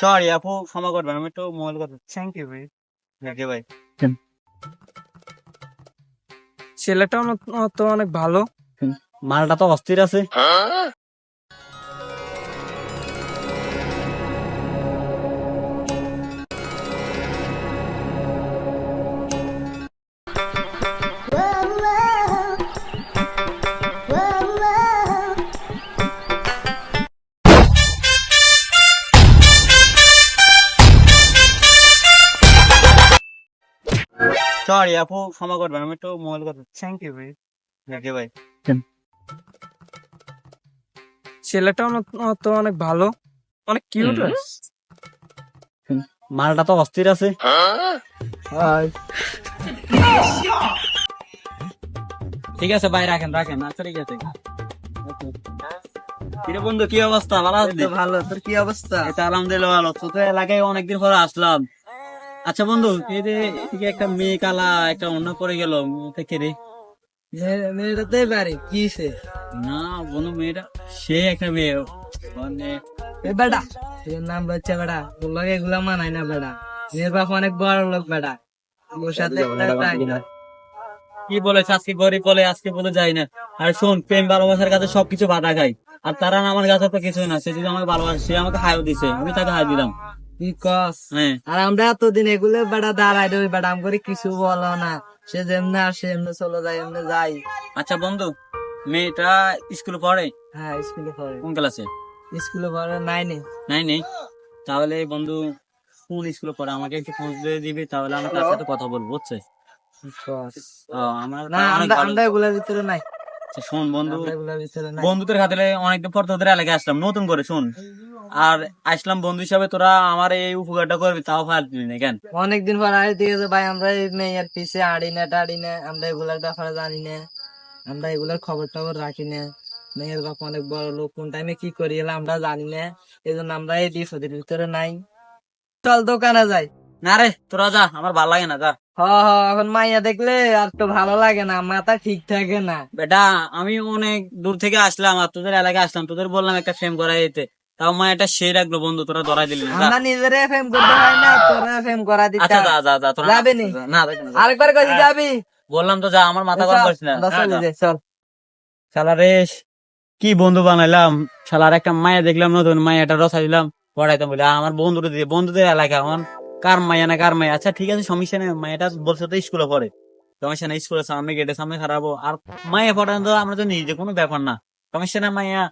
Sorry আপু ক্ষমা করবেন আমি একটু মোবাইল কথা থ্যাংক ইউ ভাই। ওকে ভাই। ছেলেটা তো অনেক ভালো। মালটা তো অস্থির আছে। সরি আপু ক্ষমা করবেন আমি একটু মোবাইল কথা থ্যাংক ইউ ভাই। ওকে ভাই। ছেলেটা তো অনেক ভালো অনেক কিউট মালটা তো অস্থির আছে। ঠিক আছে ভাই রাখেন রাখেন আচ্ছা ঠিক আছে। কিরে বন্ধু কি অবস্থা? ভালো আছিস? ভালো তোর কি অবস্থা? এটা আলহামদুলিল্লাহ ভালো। তো তো এলাকায় অনেকদিন পরে আসলাম। আচ্ছা বন্ধু এই যে এদিকে একটা মেয়ে কালা একটা অন্য করে গেল মেয়েটা কে রে মেয়েটা তো বাড়ি কি সে? না বন্ধু মেয়েটা সে একটা মেয়ে। মানে এ বেটা তোর নাম হচ্ছে বেটা তোর লগে এগুলা মানায় না বেটা। মেয়ের বাপ অনেক বড় লোক বেটা। ওর সাথে কি বলেছে আজকে গরিব বলে আজকে বলে যাই না। আর শোন প্রেম ভালোবাসার কাছে সবকিছু বাধা খাই আর তারা না আমার কাছে তো কিছুই না সে যদি আমাকে ভালোবাসে সে আমাকে হাইও দিছে আমি তাকে হাই দিলাম। কস। আর আমরা এতদিন এগুলো বেটা দাঁড়াই করে কিছু বলো না। সে যেমনি আসে এমনি চলে যায় এমনি যাই। আচ্ছা বন্ধু মেয়েটা স্কুলে পড়ে? হ্যাঁ স্কুলে পড়ে। কোন ক্লাসে? স্কুলে পড়ে নাইনে তাহলে বন্ধু কোন স্কুলে পড়ে? আমাকে একটু খোঁজ দিয়ে দিবি তাহলে আমি তার সাথে কথা বলব বুঝছে আমার না আমরা এগুলোর ভিতরে নাই। শোন বন্ধু বন্ধুদের খাতে অনেকদিন পর তোদের এলাকায় আসলাম নতুন করে শোন। আর আসলাম বন্ধু হিসাবে তোরা আমার এই উপকারটা করবি তাও ফাল দিলি না কেন? অনেকদিন পর ঠিক আছে ভাই আমরা এই মেয়ের পিছে আড়ি না টাড়ি না আমরা এগুলার ব্যাপারে জানি না আমরা এগুলার খবর টবর রাখি না। মেয়ের বাপ অনেক বড় লোক কোন টাইমে কি করি এলা আমরা জানি না এই জন্য আমরা এই বিপদের ভিতরে নাই। চল দোকানে যাই। না রে তোরা যা আমার ভালো লাগে না যা। হ হ এখন মাইয়া দেখলে আর তো ভালো লাগে না মাথা ঠিক থাকে না। বেটা আমি অনেক দূর থেকে আসলাম আর তোদের এলাকায় আসলাম তোদের বললাম একটা ফ্রেম করা দিতে। তাও মা এটা সে রাখল বন্ধু তোরা ধরাই দিলি না আমরা নিজেরে ফেম করতে হয় না তোরা ফেম করা দিতে আচ্ছা যা যা যা তোরা যাবে নি? আরেকবার কাছে যাবি। বললাম তো যা আমার মাথা গরম চল, করিস না। হ্যাঁ, যা। বাজে, কি বন্ধু বানাইলাম। শালার একটা মায়া দেখলাম নতুন মায়াটা রসা দিলাম পড়াইতাম বলে আমার বন্ধুদের দিয়ে বন্ধুদের এলাকা আমার কার মায়া না কার মায়া? আচ্ছা ঠিক আছে সমস্যা নেই মায়াটা বলছে তো স্কুলে পড়ে। সমস্যা নেই স্কুলের সামনে গেটের সামনে খারাপো আর মায়া পড়ানো তো আমরা তো নিজে কোনো ব্যাপার না। সমস্যা না মায়া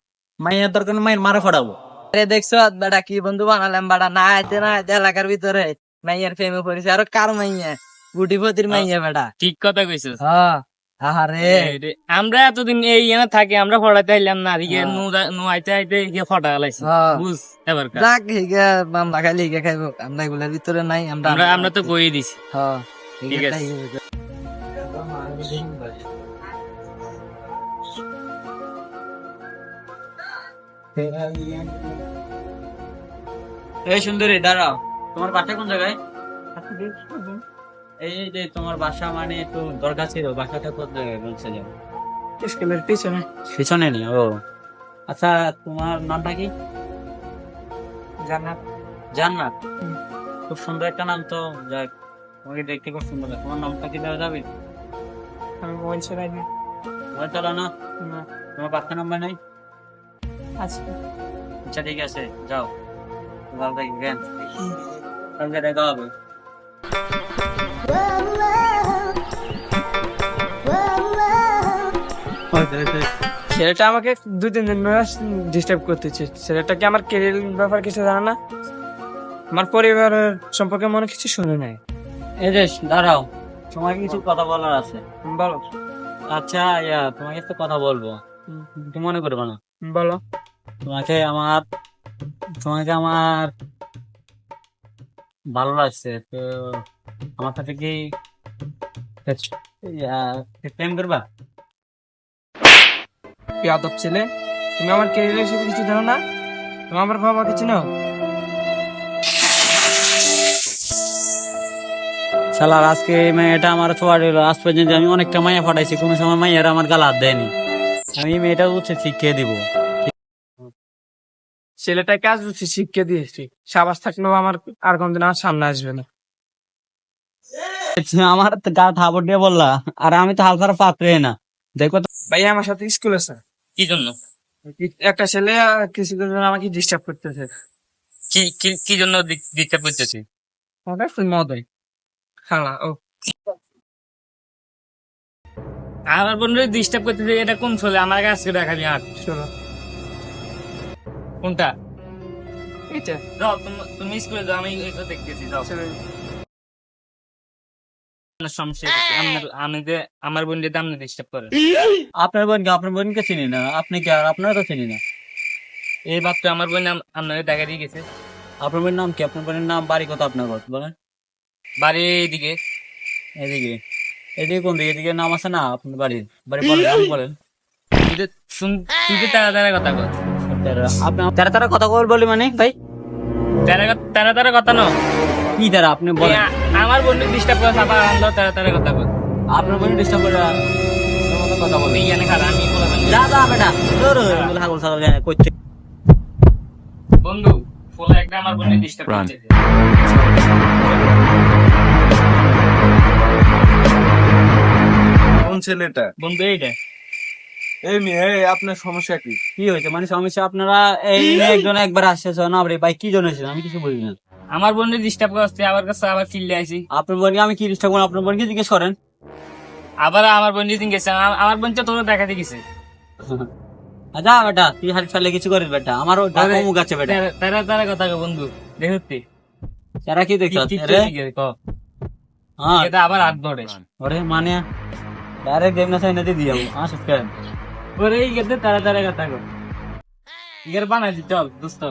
মায়ের দরকার মায়ের মারা আরে দেখছ বেটা কি বন্ধু বানালাম বেটা? না আইতে না আইতে এলাকার ভিতরে মাইয়ার প্রেমে পড়েছে। আর কার মাইয়া? গুটিপতির মাইয়া বেটা। ঠিক কথা কইছিস। হ্যাঁ আহারে। আমরা এতদিন এই থাকি আমরা আইলাম না হ্যাঁ। নু আইতে আইতে গিয়ে ফটা গেলাইছি। হ্যাঁ। বুঝ এবার কার। যাক হিগে মামলা খাইলে হিগে খাইবো। আমরা এগুলোর ভিতরে নাই আমরা আমরা আমরা তো কই দিছি। হ্যাঁ ঠিক আছে। এই সুন্দরী দাঁড়াও। তোমার বাসা কোন জায়গায়? এই যে তোমার বাসা মানে একটু দরকার ছিল বাসাটা কোন জায়গায় বলছে যাও স্কুলের পিছনে। পিছনে নি ও। আচ্ছা তোমার নামটা কি? জান্নাত। জান্নাত? খুব সুন্দর একটা নাম তো যাক তোমাকে দেখতে খুব সুন্দর লাগে। তোমার নামটা কি দেওয়া যাবে? আমি মোবাইল চালাই না তোমার চলো না। তোমার বাচ্চা নাম্বার নেই? আচ্ছা। আচ্ছা ঠিক আছে যাও। ভালো থাকবেন কালকে দেখা হবে। ছেলেটা আমাকে দুই তিন দিন ডিস্টার্ব করতেছে। ছেলেটা কি আমার কেরিয়ার ব্যাপার কিছু জানে না? আমার পরিবারের সম্পর্কে মনে কিছু শুনে নাই। এই যে দাঁড়াও। তোমার কিছু কথা বলার আছে। বলো। আচ্ছা ইয়া তোমাকে একটা কথা বলব। তুমি মনে করবে না। বলো। তোমাকে আমার তোমাকে আমার ভালো লাগছে তো আমার সাথে কি প্রেম করবা? কি আদব ছেলে? তুমি আমার কেরিয়ারের সাথে কিছু জানো না? তুমি আমার বাবা কিছু নাও? শালার আজকে মেয়েটা আমার ছোয়া দিল আজ পর্যন্ত আমি অনেকটা মায়া ফাটাইছি কোনো সময় মাইয়ার আমার গালে হাত দেয়নি। আমি মেয়েটা উচিত শিখিয়ে দিব। ছেলেটাকে কাজ দিচ্ছি শিক্ষা দিয়েছি। সাবাস থাকলেও আমার আর কোনদিন আমার সামনে আসবে না। আমার তো গা থাপড় দিয়ে বললা আর আমি তো হাল ছাড়া পাত্রে না। দেখো তো। ভাই আমার সাথে স্কুলে স্যার কি জন্য? একটা ছেলে কিছুদিন আমাকে ডিস্টার্ব করতেছে। কি কি- কি জন্য ডিস্টার্ব করতেছি? ওটা তুই মদই খালা ও। আমার বন্ধু ডিস্টার্ব করতেছে এটা কোন ছেলে? আমার কাছে দেখাবি আর। শোনো কোনটা? এইটা। যাও তুমি- তুমি স্কুলে যাও আমি এটা দেখতেছি যাও। আপনার সমস্যা কি? আপনার- আমি যে আমার বোন যে আপনি ডিস্টার্ব করেন। আপনার বোনকে আপনার বোনকে চিনি না। আপনি কি আর আপনারা তো চিনি না? এই মাত্র আমার বোন আপনাকে দেখা দিয়ে গেছে। আপনার বোনের নাম কি? আপনার বোনের নাম বাড়ি কত আপনার কত বলেন। বাড়ি এইদিকে। এদিকে। এদিকে কোন দিকে? এদিকে নাম আছে না? আপনার বাড়ির। বাড়ি বলেন বলেন। তুই তো তারা তারা কথা বল আপনি তারা তারা কথা বল বলি মানে ভাই? তারা তারা কথা ন কি তারা? আপনি বলেন। আমার বন্ধু ডিস্টার্ব করে আবার আমরা তারা তারা কথা বল। আপনার বোন ডিস্টার্ব করে আর তোমার মতো কথা বলে এই খারাপ আমি বলে যা যা বেটা। তোর হাগল ছাগল জানে করছে। বন্ধু একটা আমার বোন ডিস্টার্ব করছে। কোন ছেলেটা? বন্ধু এইটা। এই মেয়ে আপনার সমস্যা কি? কি হয়েছে? মানে সমস্যা আপনারা এই একজন একবার আসছে না রে ভাই কি জন্য এসেছেন? আমি কিছু বলি না। আমার বন্ধু ডিস্টার্ব করছে আমার কাছে আবার চিল্লে আইছি। আপনার বোনকে আমি কি ডিস্টার্ব করব আপনার বোনকে জিজ্ঞেস করেন। আবার আমার বোন দিন গেছে আমার বোন তো তোর দেখাতে গেছে। যা বেটা তুই হাত ফেলে কিছু করিস বেটা। আমারও মুখ আছে বেটা। তারা- তারা তারা কথা বন্ধু। দেখতে তারা কি দেখছ। হ্যাঁ। এটা আবার হাত ধরে ওরে মানে ডাইরেক্ট দেবনা সাইন দিয়ে দিও। হ্যাঁ সাবস্ক্রাইব ওরে এই গেতে তারা তারা কথা কো ইগার বানাই দোস্ত।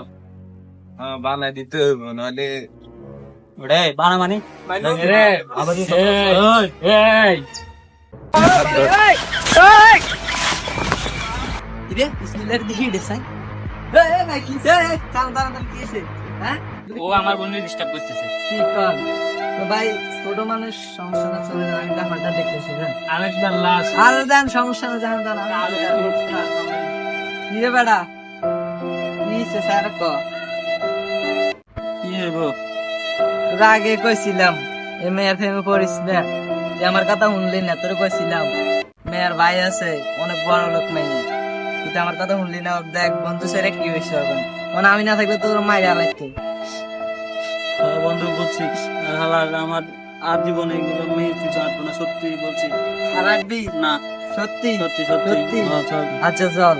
হ্যাঁ, বানাই দিতে হবে নাহলে ওরে বানা মানে। রে আবার এই, এই। রে বিসমিল্লাহ দেখি রে সাই এ ভাই কি হ্যাঁ? ও আমার বোন ডিস্টার্ব করতেছে। কি কর ভাই ছোট মানুষ সমস্যা না চলে যাবে আমি ব্যাপারটা দেখতেছি হ্যাঁ? আরেকবার লাশ আর দেন সমস্যা না জানেন দাঁড়ান কি রে বেড়া সে স্যার ক? কি হইবো? তোরা আগে কইছিলাম এ মেয়ের ফেমে পড়িস না। যে আমার কথা শুনলি না তোর কইছিলাম মেয়ের ভাই আছে অনেক বড় লোক মেয়ে কিন্তু আমার কথা শুনলি না দেখ বন্ধু সেরে কি হয়েছে এখন মানে আমি না থাকলে তোর মাইরা লাগতো। তো বন্ধু বলছি হালাল আমার আর জীবনে এগুলো মেয়ে কিছু আসব না সত্যি বলছি। আর রাখবি? না। সত্যি? সত্যি সত্যি? হ্যাঁ। আচ্ছা চল।